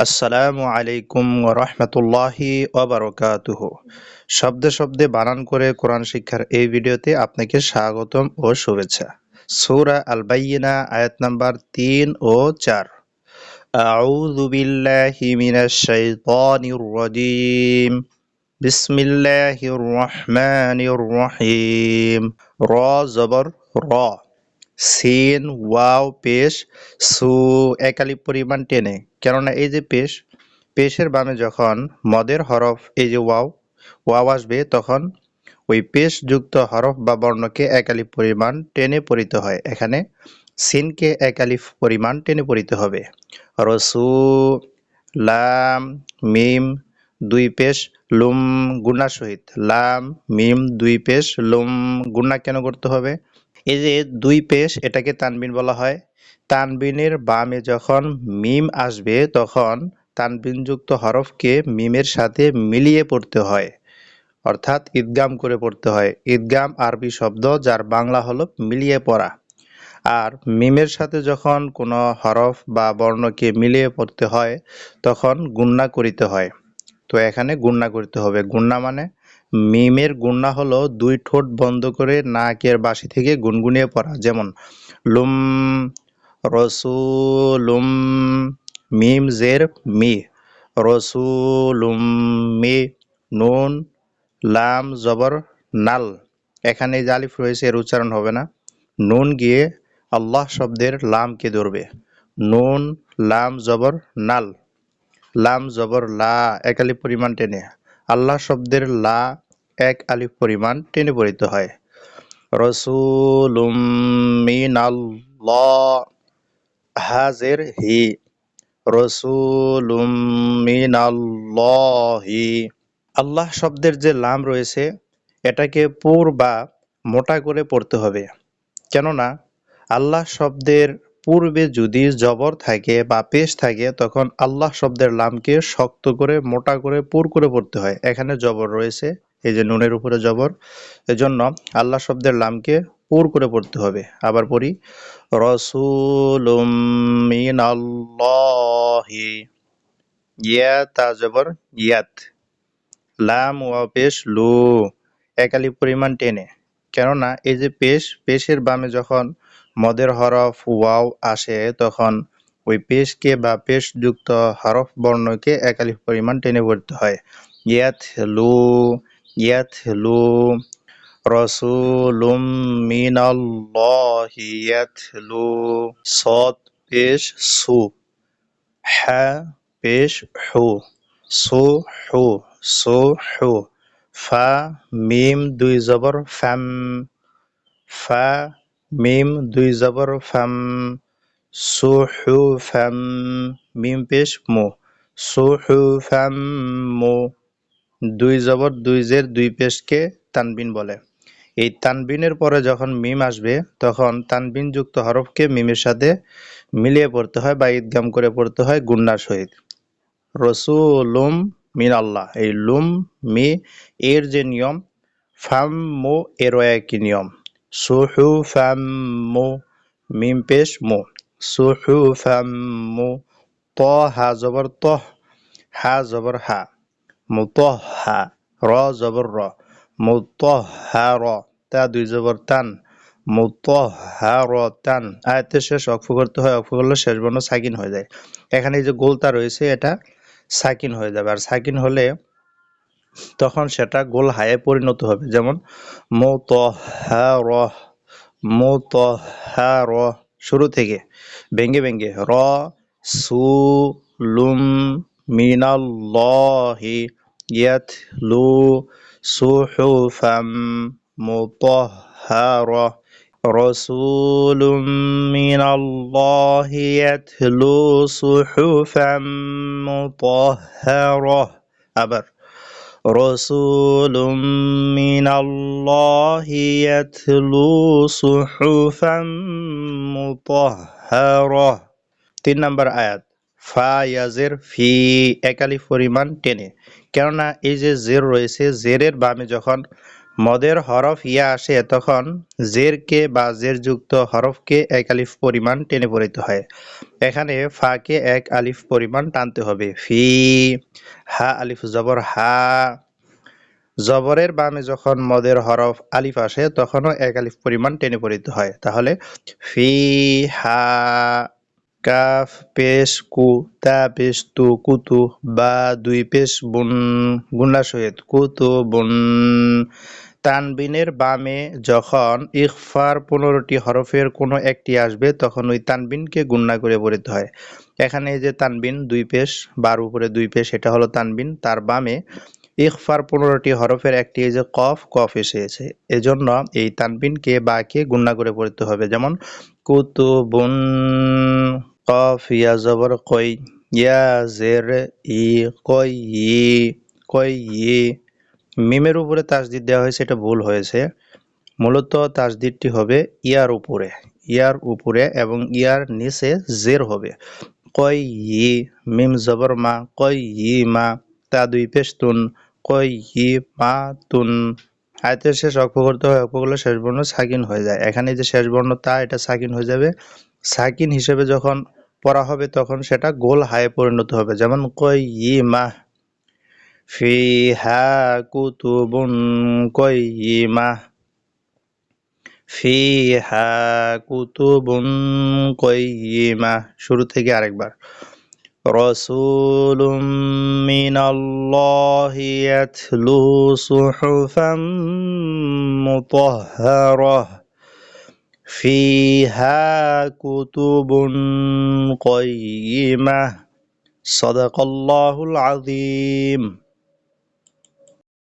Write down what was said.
আসসালামু আলাইকুম রহমতুল্লাহি ওবরকাতুহ শব্দে শব্দে বানান করে কোরআন শিক্ষার এই ভিডিওতে আপনাকে স্বাগতম ও শুভেচ্ছা। সূরা আল আয়াত নাম্বার তিন ও চার। আউযু বিল্লাহি মিনাশ শাইতানির রাজিম। বিসমিল্লাহির রহমানির রহিম। র জবর, র। সিন, ওয়াও, পেশ, সু, একালি পরিমাণ টেনে। কেননা এই যে পেশ, পেশের বামে যখন মদের হরফ, এই যে ওয়াও ওয়াও আসবে, তখন ওই পেশ যুক্ত হরফ বা বর্ণকে একালি পরিমাণ টেনে পড়িতে হয়। এখানে সিনকে একালিফ পরিমাণ টেনে পড়িতে হবে। রসু, লাম, মিম, দুই পেশ, লুম গুণা সহিত। লাম, মিম, দুই পেশ, লুম, গুণা কেন করতে হবে? এই যে দুই পেশ এটাকে তানবিন বলা হয়। তানবিনের বামে যখন মিম আসবে, তখন তানবিনযুক্ত হরফকে মিমের সাথে মিলিয়ে পড়তে হয়। অর্থাৎ ঈদগাম করে পড়তে হয়। ঈদগাম আরবি শব্দ যার বাংলা হলো মিলিয়ে পড়া। আর মিমের সাথে যখন কোনো হরফ বা বর্ণকে মিলিয়ে পড়তে হয়, তখন গুন্না করিতে হয়। তো এখানে গুন্না করতে হবে। গুন্না মানে মিমের গুন্না হলো দুই ঠোঁট বন্ধ করে নাকের বাসি থেকে গুনগুনিয়ে পড়া। যেমন, লুম রসুলুম মিম জের মি, রসুলুম মি নুন লাম জবর নাল। এখানে যে আলিফ রয়েছে, এর উচ্চারণ হবে না। নুন গিয়ে আল্লাহ শব্দের লামকে ধরবে। নুন লাম জবর নাল, লাম জবর লা একালি পরিমাণ টেনে। আল্লাহ শব্দের লা এক আলিফ পরিমাণ টেনে পড়িতে হয়। রসুলুম হাজের হি। রসুলুম আল্লাহ শব্দের যে লাম রয়েছে, এটাকে পুর বা মোটা করে পড়তে হবে। কেননা, আল্লাহ শব্দের পূর্বে যদি জবর থাকে বা পেশ থাকে, তখন আল্লাহ শব্দের লামকে শক্ত করে, মোটা করে, পুর করে পড়তে হয়। এখানে জবর রয়েছে, এই যে নুনের উপরে জবর। এজন্য আল্লাহ শব্দের লামকে পুর করে পড়তে হবে। আবার পড়ি তা জবর ইয়াত। লাম পেশ লু, একালি পরিমাণ টেনে। কেননা এই যে পেশ, পেশের বামে যখন মদের হরফ ওয়াও আসে তখন ওই পেশকে বা পেশ যুক্ত হরফ বর্ণকে একালি পরিমাণ টেনে পড়তে হয়। ইয়াত লু ইয়াত লু, রসুলুম মিনাল্লাহি ইয়াতলু সদ পেশ সু হা পেশ হু, সু হু সু হু, ফা, মিম, দুই জবর, ফ্যাম, ফা মিম, দুই জবর হু ফ্যাম মিম পেশ, মো। সু হু ফ্যাম মু। দুই জবর, দুই জের, দুই পেশকে তানবিন বলে। এই তানবিনের পরে যখন মিম আসবে, তখন তানবিন যুক্ত হরফকে মিমের সাথে মিলিয়ে পড়তে হয় বা ঈদগাম করে পড়তে হয় গুন্নার সহিত। রসুলুম মিন আল্লাহ এই লুম মি, এর যে নিয়ম, ফাম, মো এরও একই নিয়ম। সুহু ফাম মো, মিম পেশ মো। সুহু ফাম ত, হা জবর ত, হা জবর হা। মুতহ র জবর র। হা, র, তা দুই জবর তান। মুতহারতান আয়াতের শেষ অক্ষ করতে হয় অক্ষ করলে শেষ বর্ণ সাকিন হয়ে যায়। এখানে যে গোলতা রয়েছে, এটা সাকিন হয়ে যাবে। আর সাকিন হলে তখন সেটা গোল হায়ে পরিণত হবে যেমন মুতহার মুতহার শুরু থেকে ভেঙ্গে ভেঙ্গে র সু লুম মিনাল্লাহি ইয়াতলু সুহুফাম مطهرة رسول من الله يتلو صحفا مطهرة আবার رسول من الله يتلو صحفا مطهرة তিন নম্বর আয়াত ফা ইয়াজের ফি একালি পরিমাণ টেনে কেননা এই যে জের রয়েছে জেরের বামে যখন মদের হরফ ইয়া আসে তখন জেরকে বা জেরযুক্ত হরফকে এক আলিফ পরিমাণ টেনে পড়িতে হয়। এখানে ফাকে এক আলিফ পরিমাণ টানতে হবে। ফি, হা আলিফ জবর, হা। জবরের বামে যখন মদের হরফ আলিফ আসে তখনও এক আলিফ পরিমাণ টেনে পড়িতে হয়। তাহলে ফি, হা কাফ, পেশ, কু, তা, পেশ, তু কুতু বা, দুই, পেশ, বুন গুন্না সহিত কুতু বুন। তানবিনের বামে যখন ইখফার পনেরোটি হরফের কোনো একটি আসবে, তখন ওই তানবিনকে গুন্না করে পড়িতে হয়। এখানে এই যে তানবিন, দুই পেশ, বার উপরে দুই পেশ, এটা হলো তানবিন। তার বামে ইখফার পনেরোটি হরফের একটি এই যে কফ কফ এসেছে এজন্য এই তানবিনকে বাকে গুন্না করে পড়তে হবে। যেমন কুতুবুন কফ ইয়া জবর কই ইয়া জের ই কই ই কই ই মিমের উপরে তাসদিদ দেওয়া হয়েছে, এটা ভুল হয়েছে। মূলত তাসদিদটি হবে ইয়ার উপরে। ইয়ার উপরে এবং ইয়ার নিচে জের হবে। কই ই, মিম জবর মা, কই ই মা, তা দুই পেস্তুন কই ই মা তুন। আয়তের শেষ অক্ষ করতে হয় অক্ষগুলো শেষ বর্ণ সাকিন হয়ে যায়। এখানে যে শেষ বর্ণ তা এটা সাকিন হয়ে যাবে। সাকিন হিসেবে যখন পড়া হবে তখন সেটা গোল হায়ে পরিণত হবে যেমন কই ই মা ফিহা কুতুবুন কয়িমা ফিহা কুতুবুন কয়িমা শুরু থেকে আরেকবার رسول من الله يتلو صحفا مطهرة فيها كتب قيمة. صدق الله العظيم.